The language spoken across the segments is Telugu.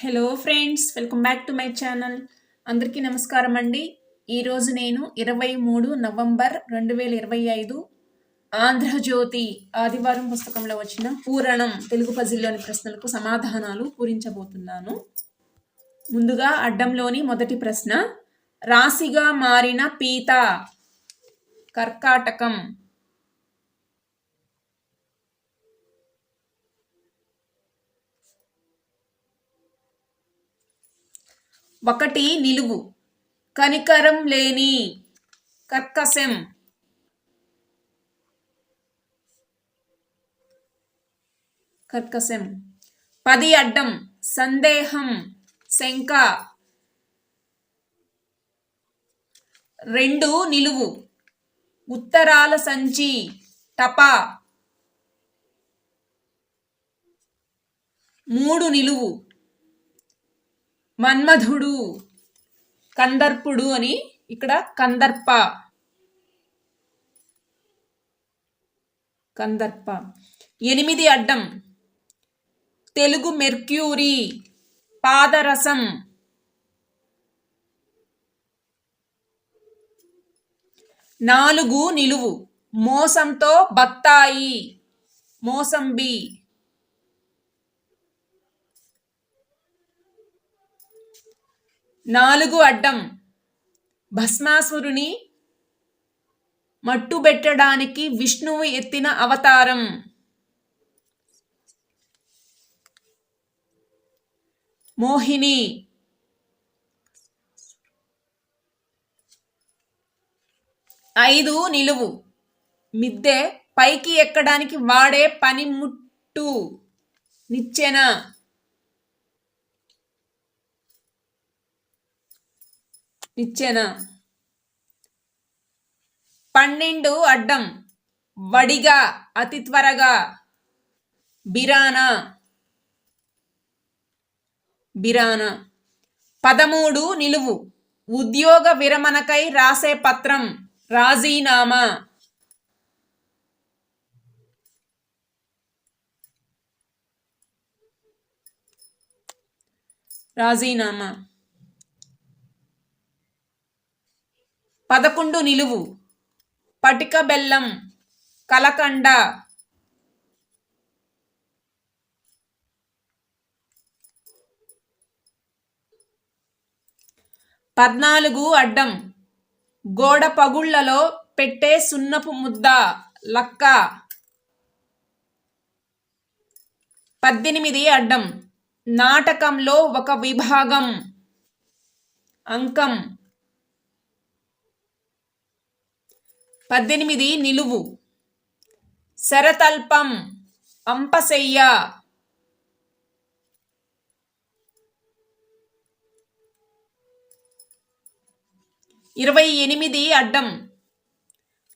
Hello friends welcome back to my channel అందరికీ నమస్కారం అండి. ఈరోజు నేను ఇరవై మూడు నవంబర్ రెండు వేల ఇరవై ఐదు ఆంధ్రజ్యోతి ఆదివారం పుస్తకంలో వచ్చిన పూరణం తెలుగు పజిల్లోని ప్రశ్నలకు సమాధానాలు పూరించబోతున్నాను. ముందుగా అడ్డంలోని మొదటి ప్రశ్న రాశిగా మారిన పీత కర్కాటకం. ఒకటి నిలువు. కనికరం లేని కర్కశం. కర్కశం. పది అడ్డం. సందేహం. శంక. రెండు నిలువు. ఉత్తరాల సంచి. టపా. మూడు నిలువు. మన్మధుడు కందర్పుడు అని ఇక్కడ కందర్ప. కందర్ప. ఎనిమిది అడ్డం. తెలుగు మెర్క్యూరీ పాదరసం. నాలుగు నిలువు. మోసంతో బత్తాయి. మోసంబి. నాలుగు అడ్డం. భస్మాసురుని మట్టుబెట్టడానికి విష్ణువు ఎత్తిన అవతారం. మోహిని. ఐదు నిలువు. మిద్దె పైకి ఎక్కడానికి వాడే పనిముట్టు. నిచ్చెన. నిచ్చెన. పన్నెండు అడ్డం. వడిగా అతి త్వరగా. బిరానా. బిరానా. పదమూడు నిలువు. ఉద్యోగ విరమణకై రాసే పత్రం. రాజీనామా. రాజీనామా. పదకొండు నిలువు. పటిక బెల్లం కలకండ. పద్నాలుగు అడ్డం. గోడ పగుళ్ళలో పెట్టే సున్నపు ముద్ద లక్క. పద్దెనిమిది అడ్డం. నాటకంలో ఒక విభాగం. అంకం. పద్దెనిమిది నిలువు. శరతల్పం పంపసెయ్య. ఇరవై ఎనిమిది అడ్డం.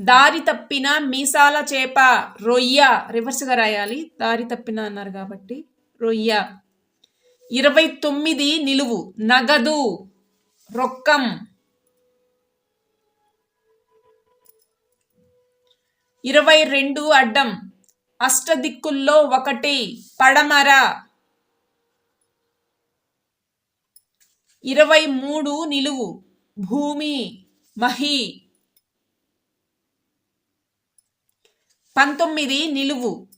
దారి తప్పిన మీసాల చేప రొయ్య. రివర్స్గా రాయాలి. దారి తప్పిన అన్నారు కాబట్టి రొయ్య. ఇరవై తొమ్మిది నిలువు. నగదు రొక్కం. ఇరవై రెండు అడ్డం. అష్టదిక్కుల్లో ఒకటి. పడమర. ఇరవై మూడు నిలువు. భూమి. మహి. పంతొమ్మిది నిలువు.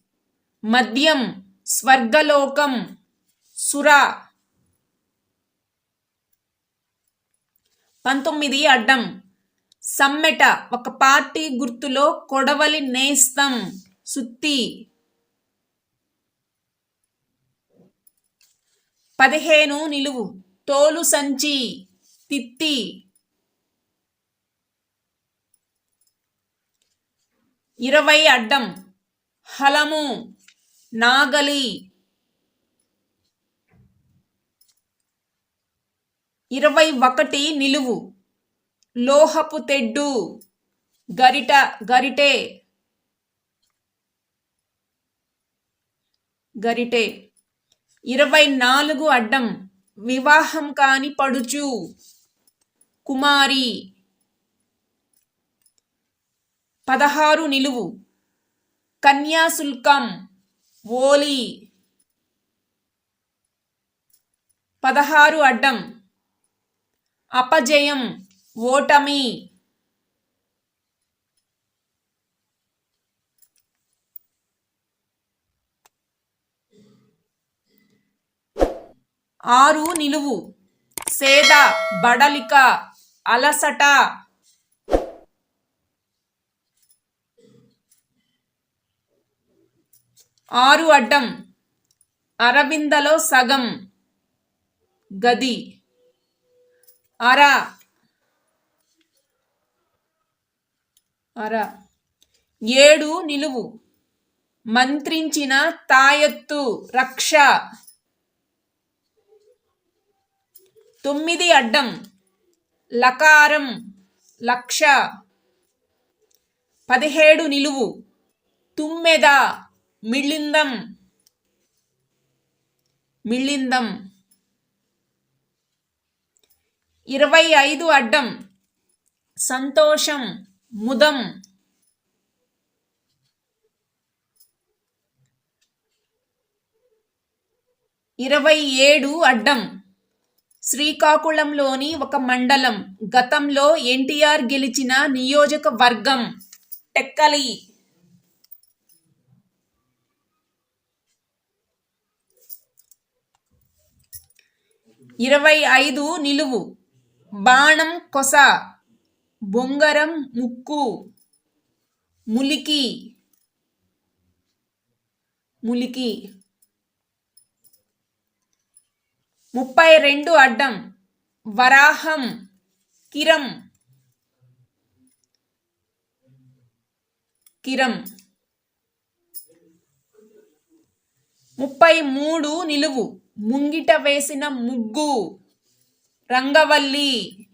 మద్యం. స్వర్గలోకం. సుర. పంతొమ్మిది అడ్డం. సమ్మెట ఒక పార్టీ గుర్తులో కొడవలి నేస్తం. సుత్తి. పదిహేను నిలువు. తోలు సంచి. తిత్తి. ఇరవై అడ్డం. హలము. నాగలి. ఇరవై ఒకటి నిలువు. లోహపు తెడ్డు. గరిట గరిటే. గరిటే. ఇరవై నాలుగు అడ్డం. వివాహం కాని పడుచు. కుమారి. పదహారు నిలువు. కన్యాశుల్కం ఓలి. పదహారు అడ్డం. అపజయం. ఓటమి. ఆరు నిలువు. సేద బడలిక అలసట. ఆరు అడ్డం. అరవిందలో సగం. గది. అర. అర. ఏడు నిలువు. మంత్రించిన తాయెత్తు రక్ష. తొమ్మిది అడ్డం. లకారం లక్ష. పదిహేడు నిలువు. తుమ్మెద మిళిందం మిళిందం ఇరవై ఐదు అడ్డం. సంతోషం. ముదం. ఇరవై ఏడు అడ్డం. శ్రీకాకుళంలోని ఒక మండలం. గతంలో ఎన్టీఆర్ గెలిచిన నియోజకవర్గం. టెక్కలి. ఇరవై ఐదు నిలువు. బాణం కొస. బొంగరం ముక్కు ములికి ములికి. ముప్పై రెండు అడ్డం వరాహం కిరం. కిరం. ముప్పై మూడు నిలువు ముంగిట వేసిన ముగ్గు రంగవల్లి.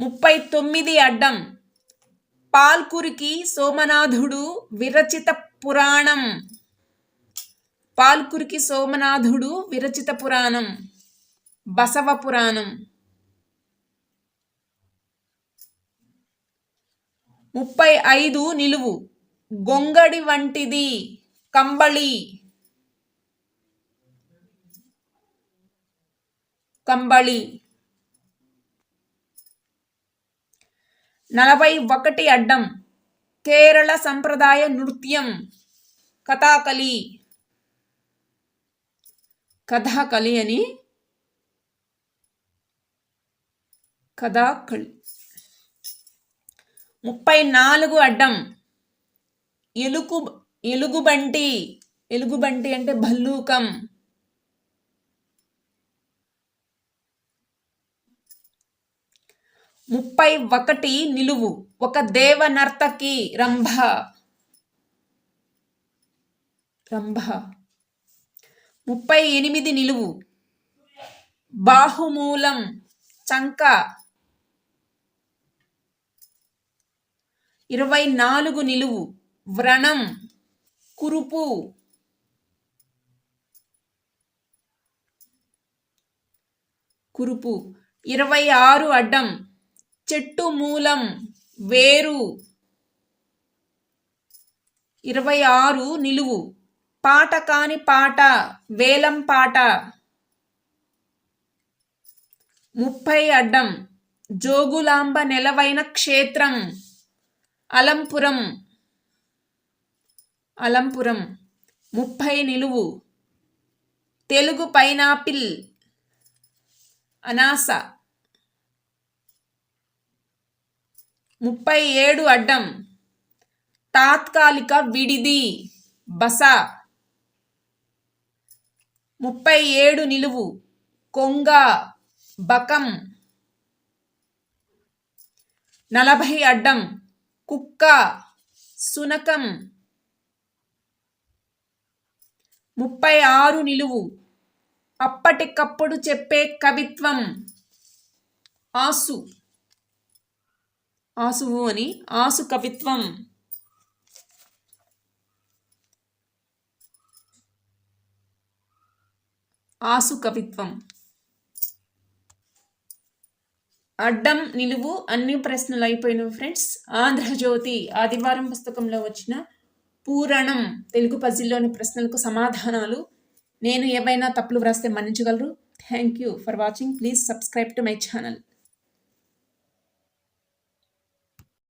ముప్పై తొమ్మిది అడ్డం. పాల్కురికి సోమనాథుడు విరచిత పురాణం. పాల్కురికి సోమనాథుడు విరచిత పురాణం. బసవ పురాణం. ముప్పై ఐదు నిలువు. గొంగడి వంటిది. కంబళి. కంబళి. నలభై ఒకటి అడ్డం కేరళ సంప్రదాయ నృత్యం. కథాకలి కథాకలి అని కథాకళి. ముప్పై నాలుగు అడ్డం ఎలుగు ఎలుగుబంటి. ఎలుగుబంటి అంటే భల్లూకం. ముప్పై ఒకటి నిలువు. ఒక దేవ నర్తకి రంభ. రంభ. ముప్పై ఎనిమిది నిలువు. బాహుమూలం. చంక. ఇరవై నాలుగు నిలువు. వ్రణం. కురుపు. కురుపు. ఇరవై ఆరు అడ్డం. చెట్టు మూలం వేరు. ఇరవై ఆరు నిలువు. పాట కాని పాట వేలం పాట. ముప్పై అడ్డం. జోగులాంబ నెలవైన క్షేత్రం. అలంపురం. అలంపురం. ముప్పై నిలువు. తెలుగు పైనాపిల్. అనాస. ముప్పై ఏడు అడ్డం. తాత్కాలిక విడిది. బస. ముప్పై ఏడు నిలువు. కొంగ. బకం. నలభై అడ్డం. కుక్క. సునకం. ముప్పై ఆరు నిలువు. అప్పటికప్పుడు చెప్పే కవిత్వం. ఆసు. ఆసువు అని ఆసు కవిత్వం. ఆసు కవిత్వం. అడ్డం నిలువు అన్ని ప్రశ్నలు అయిపోయినవి ఫ్రెండ్స్. ఆంధ్రజ్యోతి ఆదివారం పుస్తకంలో వచ్చిన పూరణం తెలుగు పజిల్లోని ప్రశ్నలకు సమాధానాలు. నేను ఏవైనా తప్పులు వ్రాస్తే మన్నించగలరు? Thank you for watching please subscribe to my channel